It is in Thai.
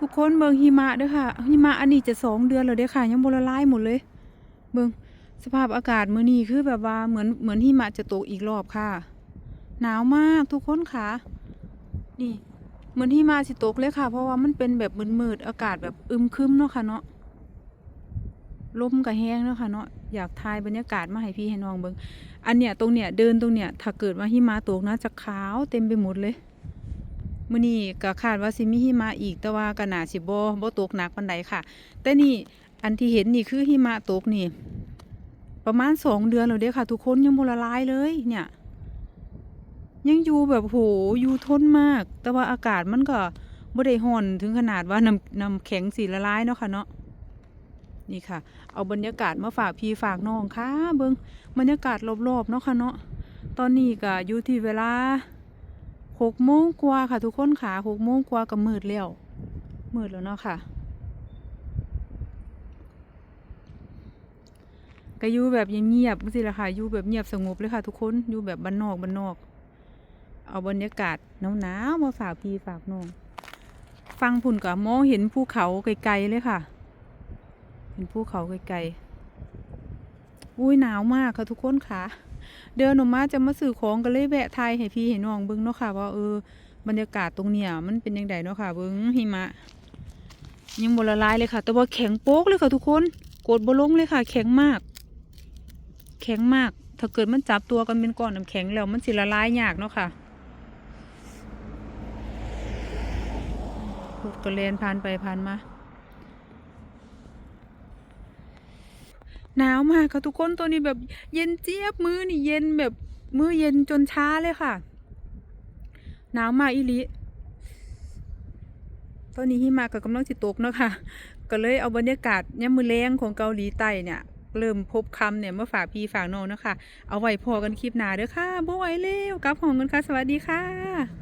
ทุกคนเบิงหิมะเด้อค่ะหิมะอันนี้จะสองเดือนแล้วเด้อค่ะ ยังบละลายหมดเลย เบิงสภาพอากาศมื้อนี้คือแบบว่าเหมือนเหมือนหิมะจะตกอีกรอบค่ะ หนาวมากทุกคนค่ะ นี่เหมือนหิมะสิตกเลยค่ะ เพราะว่ามันเป็นแบบมืดๆอากาศแบบอึมครึมเนาะค่ะเนาะลมก็แห้งเนาะค่ะเนาะอยากถ่ายบรรยากาศมาให้พี่ให้น้องเบิงอันเนี้ยตรงเนี้ยเดินตรงเนี้ยถ้าเกิดว่าหิมะตกนะจะขาวเต็มไปหมดเลย มื้อนี้ก็คาดว่าสิมีหิมะอีกแต่ว่าก็น่าสิบ่บ่ตกหนักปานใดค่ะ แต่นี่อันที่เห็นนี่คือหิมะตกนี่ ประมาณสองเดือนแล้วเด้ค่ะ ทุกคนยังบ่ละลายเลยเนี่ย ยังอยู่แบบโหอยู่ทนมาก แต่ว่าอากาศมันก็บ่ได้ร้อนถึงขนาดว่าน้ำน้ำแข็งสิละลายเนาะค่ะเนาะนี่ค่ะ เอาบรรยากาศมาฝากพี่ฝากน้องค่ะเบิงบรรยากาศรอบๆเนาะค่ะเนาะตอนนี้ก็อยู่ที่เวลา หกโมงกว่าค่ะ ทุกคนค่ะหกโมงกว่าก็มืดแล้วมืดแล้วเนาะค่ะก็อยู่แบบเงียบๆสิละค่ะอยู่แบบเงียบสงบเลยค่ะ ทุกคนอยู่แบบบ้านนอกบ้านนอก เอาบรรยากาศหนาวๆมาฝากพี่ฝากน้องฟังผุ่นกับมองเห็นภูเขาไกลๆเลยค่ะ เห็นภูเขาไกลๆ อุ้ยหนาวมากค่ะทุกคนค่ะ เดินออกมาจะมาสื่อของก็เลยแวะไทยให้พี่ให้น้องเบิ้งเนาะค่ะว่าเออบรรยากาศตรงเนี้ยมันเป็นยังไงเนาะค่ะเบิ้งหิมะ ยังบละลายเลยค่ะ แต่ว่าแข็งโป๊กเลยค่ะทุกคนกดบลงเลยค่ะ แข็งมาก แข็งมาก ถ้าเกิดมันจับตัวกันเป็นก้อนน้ำแข็งแล้วมันสิละลายยากเนาะค่ะรถก็เลนผ่านไปผ่านมา หนาวมากค่ะทุกคนตัวนี้แบบเย็นเจี๊ยบมือนี่เย็นแบบมือเย็นจนช้าเลยค่ะ หนาวมากอีลิตอนนี้หิมะก็กำลังสิตกเนาะค่ะ ก็เลยเอาบรรยากาศยามมือแรงของเกาหลีใต้เนี่ย เริ่มพบคำเนี่ยมาฝากพี่ฝากน้องนะคะ เอาไว้พอกันคลิปหน้าเด้อค่ะบ่ไหวแล้วกลับห้องกันค่ะ สวัสดีค่ะ